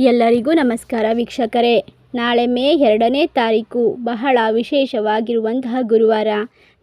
ಎಲ್ಲರಿಗೂ ನಮಸ್ಕಾರ ವೀಕ್ಷಕರೇ. ನಾಳೆ ಮೇ ಎರಡನೇ ತಾರೀಕು. ಬಹಳ ವಿಶೇಷವಾಗಿರುವಂತಹ ಗುರುವಾರ.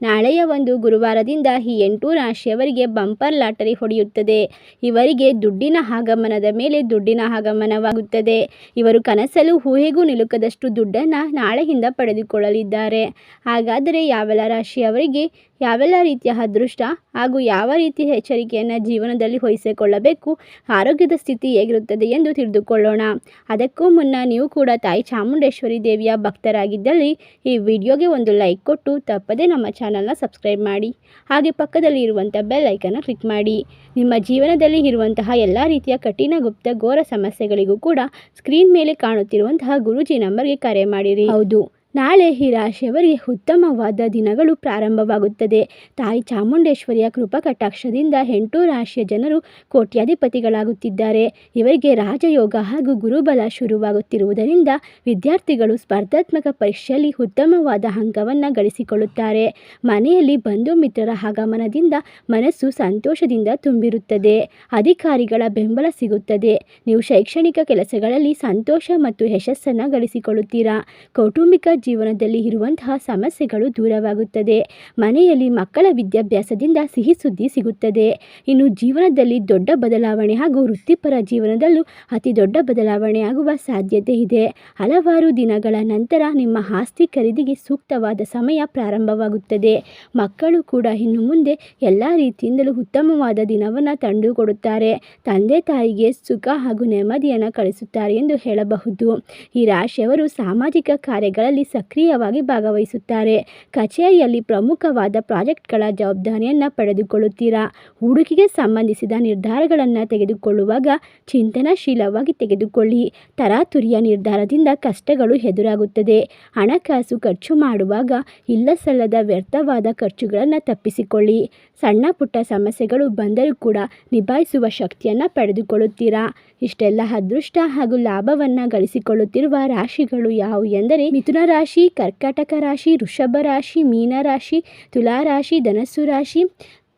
ನಾಳೆಯ ಒಂದು ಗುರುವಾರದಿಂದ ಈ ಎಂಟು ರಾಶಿಯವರಿಗೆ ಬಂಪರ್ ಲಾಟರಿ ಹೊಡೆಯುತ್ತದೆ. ಇವರಿಗೆ ದುಡ್ಡಿನ ಆಗಮನದ ಮೇಲೆ ದುಡ್ಡಿನ ಆಗಮನವಾಗುತ್ತದೆ. ಇವರು ಕನಸಲು ಊಹೆಗೂ ನಿಲುಕದಷ್ಟು ದುಡ್ಡನ್ನು ನಾಳೆಯಿಂದ ಪಡೆದುಕೊಳ್ಳಲಿದ್ದಾರೆ. ಹಾಗಾದರೆ ಯಾವೆಲ್ಲ ರಾಶಿಯವರಿಗೆ ಯಾವೆಲ್ಲ ರೀತಿಯ ಅದೃಷ್ಟ ಹಾಗೂ ಯಾವ ರೀತಿಯ ಎಚ್ಚರಿಕೆಯನ್ನು ಜೀವನದಲ್ಲಿ ವಹಿಸಿಕೊಳ್ಳಬೇಕು, ಆರೋಗ್ಯದ ಸ್ಥಿತಿ ಹೇಗಿರುತ್ತದೆ ಎಂದು ತಿಳಿದುಕೊಳ್ಳೋಣ. ಅದಕ್ಕೂ ಮುನ್ನ ನೀವು ಕೂಡ ತಾಯಿ ಚಾಮುಂಡೇಶ್ವರಿ ದೇವಿಯ ಭಕ್ತರಾಗಿದ್ದಲ್ಲಿ ಈ ವಿಡಿಯೋಗೆ ಒಂದು ಲೈಕ್ ಕೊಟ್ಟು ತಪ್ಪದೇ ನಮ್ಮ ಚಾನಲ್ನ ಸಬ್ಸ್ಕ್ರೈಬ್ ಮಾಡಿ. ಹಾಗೆ ಪಕ್ಕದಲ್ಲಿ ಇರುವಂಥ ಬೆಲ್ ಐಕನ್ನ ಕ್ಲಿಕ್ ಮಾಡಿ. ನಿಮ್ಮ ಜೀವನದಲ್ಲಿ ಇರುವಂತಹ ಎಲ್ಲ ರೀತಿಯ ಕಠಿಣ ಗುಪ್ತ ಘೋರ ಸಮಸ್ಯೆಗಳಿಗೂ ಕೂಡ ಸ್ಕ್ರೀನ್ ಮೇಲೆ ಕಾಣುತ್ತಿರುವಂತಹ ಗುರುಜಿ ನಂಬರ್ಗೆ ಕರೆ ಮಾಡಿರಿ. ಹೌದು. ನಾಳೆ ಈ ರಾಶಿಯವರಿಗೆ ಉತ್ತಮವಾದ ದಿನಗಳು ಪ್ರಾರಂಭವಾಗುತ್ತದೆ. ತಾಯಿ ಚಾಮುಂಡೇಶ್ವರಿಯ ಕೃಪಾ ಕಟಾಕ್ಷದಿಂದ ಎಂಟು ರಾಶಿಯ ಜನರು ಕೋಟ್ಯಾಧಿಪತಿಗಳಾಗುತ್ತಿದ್ದಾರೆ. ಇವರಿಗೆ ರಾಜಯೋಗ ಹಾಗೂ ಗುರುಬಲ ಶುರುವಾಗುತ್ತಿರುವುದರಿಂದ ವಿದ್ಯಾರ್ಥಿಗಳು ಸ್ಪರ್ಧಾತ್ಮಕ ಪರೀಕ್ಷೆಯಲ್ಲಿ ಉತ್ತಮವಾದ ಅಂಕವನ್ನು ಗಳಿಸಿಕೊಳ್ಳುತ್ತಾರೆ. ಮನೆಯಲ್ಲಿ ಬಂಧು ಮಿತ್ರರ ಆಗಮನದಿಂದ ಮನಸ್ಸು ಸಂತೋಷದಿಂದ ತುಂಬಿರುತ್ತದೆ. ಅಧಿಕಾರಿಗಳ ಬೆಂಬಲ ಸಿಗುತ್ತದೆ. ನೀವು ಶೈಕ್ಷಣಿಕ ಕೆಲಸಗಳಲ್ಲಿ ಸಂತೋಷ ಮತ್ತು ಯಶಸ್ಸನ್ನು ಗಳಿಸಿಕೊಳ್ಳುತ್ತೀರಾ? ಕೌಟುಂಬಿಕ ಜೀವನದಲ್ಲಿ ಇರುವಂತಹ ಸಮಸ್ಯೆಗಳು ದೂರವಾಗುತ್ತದೆ. ಮನೆಯಲ್ಲಿ ಮಕ್ಕಳ ವಿದ್ಯಾಭ್ಯಾಸದಿಂದ ಸಿಹಿ ಸುದ್ದಿ ಸಿಗುತ್ತದೆ. ಇನ್ನು ಜೀವನದಲ್ಲಿ ದೊಡ್ಡ ಬದಲಾವಣೆ ಹಾಗೂ ವೃತ್ತಿಪರ ಜೀವನದಲ್ಲೂ ಅತಿ ದೊಡ್ಡ ಬದಲಾವಣೆ ಆಗುವ ಸಾಧ್ಯತೆ ಇದೆ. ಹಲವಾರು ದಿನಗಳ ನಂತರ ನಿಮ್ಮ ಆಸ್ತಿ ಖರೀದಿಗೆ ಸೂಕ್ತವಾದ ಸಮಯ ಪ್ರಾರಂಭವಾಗುತ್ತದೆ. ಮಕ್ಕಳು ಕೂಡ ಇನ್ನು ಮುಂದೆ ಎಲ್ಲ ರೀತಿಯಿಂದಲೂ ಉತ್ತಮವಾದ ದಿನವನ್ನು ತಂದುಕೊಡುತ್ತಾರೆ. ತಂದೆ ತಾಯಿಗೆ ಸುಖ ಹಾಗೂ ನೆಮ್ಮದಿಯನ್ನು ಕಳಿಸುತ್ತಾರೆ ಎಂದು ಹೇಳಬಹುದು. ಈ ರಾಶಿಯವರು ಸಾಮಾಜಿಕ ಕಾರ್ಯಗಳಲ್ಲಿ ಸಕ್ರಿಯವಾಗಿ ಭಾಗವಹಿಸುತ್ತಾರೆ. ಕಚೇರಿಯಲ್ಲಿ ಪ್ರಮುಖವಾದ ಪ್ರಾಜೆಕ್ಟ್ಗಳ ಜವಾಬ್ದಾರಿಯನ್ನು ಪಡೆದುಕೊಳ್ಳುತ್ತೀರಾ? ಹೂಡಿಕೆಗೆ ಸಂಬಂಧಿಸಿದ ನಿರ್ಧಾರಗಳನ್ನು ತೆಗೆದುಕೊಳ್ಳುವಾಗ ಚಿಂತನಶೀಲವಾಗಿ ತೆಗೆದುಕೊಳ್ಳಿ. ತರಾತುರಿಯ ನಿರ್ಧಾರದಿಂದ ಕಷ್ಟಗಳು ಎದುರಾಗುತ್ತದೆ. ಹಣಕಾಸು ಖರ್ಚು ಮಾಡುವಾಗ ಇಲ್ಲಸಲ್ಲದ ವ್ಯರ್ಥವಾದ ಖರ್ಚುಗಳನ್ನು ತಪ್ಪಿಸಿಕೊಳ್ಳಿ. ಸಣ್ಣ ಪುಟ್ಟ ಸಮಸ್ಯೆಗಳು ಬಂದರೂ ಕೂಡ ನಿಭಾಯಿಸುವ ಶಕ್ತಿಯನ್ನು ಪಡೆದುಕೊಳ್ಳುತ್ತೀರಾ? ಇಷ್ಟೆಲ್ಲ ಅದೃಷ್ಟ ಹಾಗೂ ಲಾಭವನ್ನು ಗಳಿಸಿಕೊಳ್ಳುತ್ತಿರುವ ರಾಶಿಗಳು ಯಾವುವು ಎಂದರೆ ಮಿಥುನ ರಾಶಿ, ಕರ್ಕಟಕ ರಾಶಿ, ವೃಷಭ ರಾಶಿ, ಮೀನ ರಾಶಿ, ತುಲಾ ರಾಶಿ, ಧನಸ್ಸು ರಾಶಿ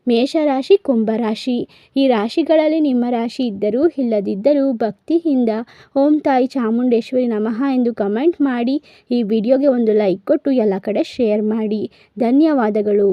ಮೇಷರಾಶಿ ಕುಂಭರಾಶಿ ಈ ರಾಶಿಗಳಲ್ಲಿ ನಿಮ್ಮ ರಾಶಿ ಇದ್ದರೂ, ಇಲ್ಲದಿದ್ದರೂ, ಭಕ್ತಿಯಿಂದ ಓಂ ತಾಯಿ ಚಾಮುಂಡೇಶ್ವರಿ ನಮಃ ಎಂದು ಕಮೆಂಟ್ ಮಾಡಿ, ಈ ವಿಡಿಯೋಗೆ ಒಂದು ಲೈಕ್ ಕೊಟ್ಟು ಎಲ್ಲ ಕಡೆ ಶೇರ್ ಮಾಡಿ. ಧನ್ಯವಾದಗಳು.